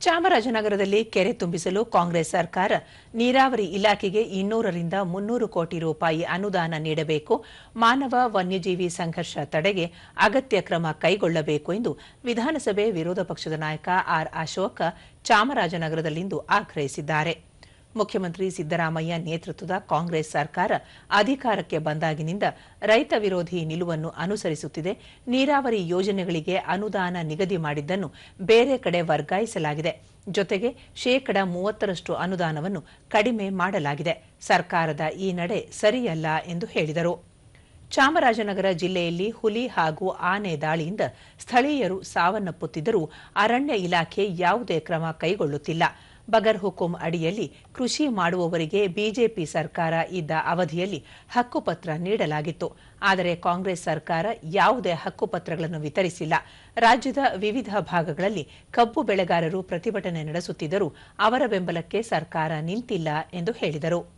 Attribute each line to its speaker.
Speaker 1: ಚಾಮರಾಜನಗರದಲ್ಲಿ ಕೆರೆ ತುಂಬಿಸಲು ಕಾಂಗ್ರೆಸ್ ಸರ್ಕಾರ ನೀರಾವರಿ ಇಲಾಖೆಗೆ ಇನ್ನೂರರಿಂದ ಮುನ್ನೂರು ಕೋಟಿ ರೂಪಾಯಿ ಅನುದಾನ ನೀಡಬೇಕು. ಮಾನವ ವನ್ಯಜೀವಿ ಸಂಘರ್ಷ ತಡೆಗೆ ಅಗತ್ಯ ಕ್ರಮ ಕೈಗೊಳ್ಳಬೇಕು ಎಂದು ವಿಧಾನಸಭೆ ವಿರೋಧ ಪಕ್ಷದ ನಾಯಕ ಆರ್ ಅಶೋಕ ಚಾಮರಾಜನಗರದಲ್ಲಿಂದು ಆಗ್ರಹಿಸಿದ್ದಾರೆ. ಮುಖ್ಯಮಂತ್ರಿ ಸಿದ್ದರಾಮಯ್ಯ ನೇತೃತ್ವದ ಕಾಂಗ್ರೆಸ್ ಸರ್ಕಾರ ಅಧಿಕಾರಕ್ಕೆ ಬಂದಾಗಿನಿಂದ ರೈತ ವಿರೋಧಿ ನಿಲುವನ್ನು ಅನುಸರಿಸುತ್ತಿದೆ. ನೀರಾವರಿ ಯೋಜನೆಗಳಿಗೆ ಅನುದಾನ ನಿಗದಿ ಮಾಡಿದ್ದನ್ನು ಬೇರೆ ಕಡೆ ವರ್ಗಾಯಿಸಲಾಗಿದೆ. ಜೊತೆಗೆ ಶೇಕಡ ಮೂವತ್ತರಷ್ಟು ಅನುದಾನವನ್ನು ಕಡಿಮೆ ಮಾಡಲಾಗಿದೆ. ಸರ್ಕಾರದ ಈ ನಡೆ ಸರಿಯಲ್ಲ ಎಂದು ಹೇಳಿದರು. ಚಾಮರಾಜನಗರ ಜಿಲ್ಲೆಯಲ್ಲಿ ಹುಲಿ ಹಾಗೂ ಆನೆ ದಾಳಿಯಿಂದ ಸ್ಥಳೀಯರು ಸಾವನ್ನಪ್ಪುತ್ತಿದ್ದರೂ ಅರಣ್ಯ ಇಲಾಖೆ ಯಾವುದೇ ಕ್ರಮ ಕೈಗೊಳ್ಳುತ್ತಿಲ್ಲ. ಬಗರ್ ಹುಕುಂ ಅಡಿಯಲ್ಲಿ ಕೃಷಿ ಮಾಡುವವರಿಗೆ ಬಿಜೆಪಿ ಸರ್ಕಾರ ಇದ್ದ ಅವಧಿಯಲ್ಲಿ ಹಕ್ಕುಪತ್ರ ನೀಡಲಾಗಿತ್ತು. ಆದರೆ ಕಾಂಗ್ರೆಸ್ ಸರ್ಕಾರ ಯಾವುದೇ ಹಕ್ಕುಪತ್ರಗಳನ್ನು ವಿತರಿಸಿಲ್ಲ. ರಾಜ್ಯದ ವಿವಿಧ ಭಾಗಗಳಲ್ಲಿ ಕಬ್ಬು ಬೆಳೆಗಾರರು ಪ್ರತಿಭಟನೆ ನಡೆಸುತ್ತಿದ್ದರೂ ಅವರ ಬೆಂಬಲಕ್ಕೆ ಸರ್ಕಾರ ನಿಂತಿಲ್ಲ ಎಂದು ಹೇಳಿದರು.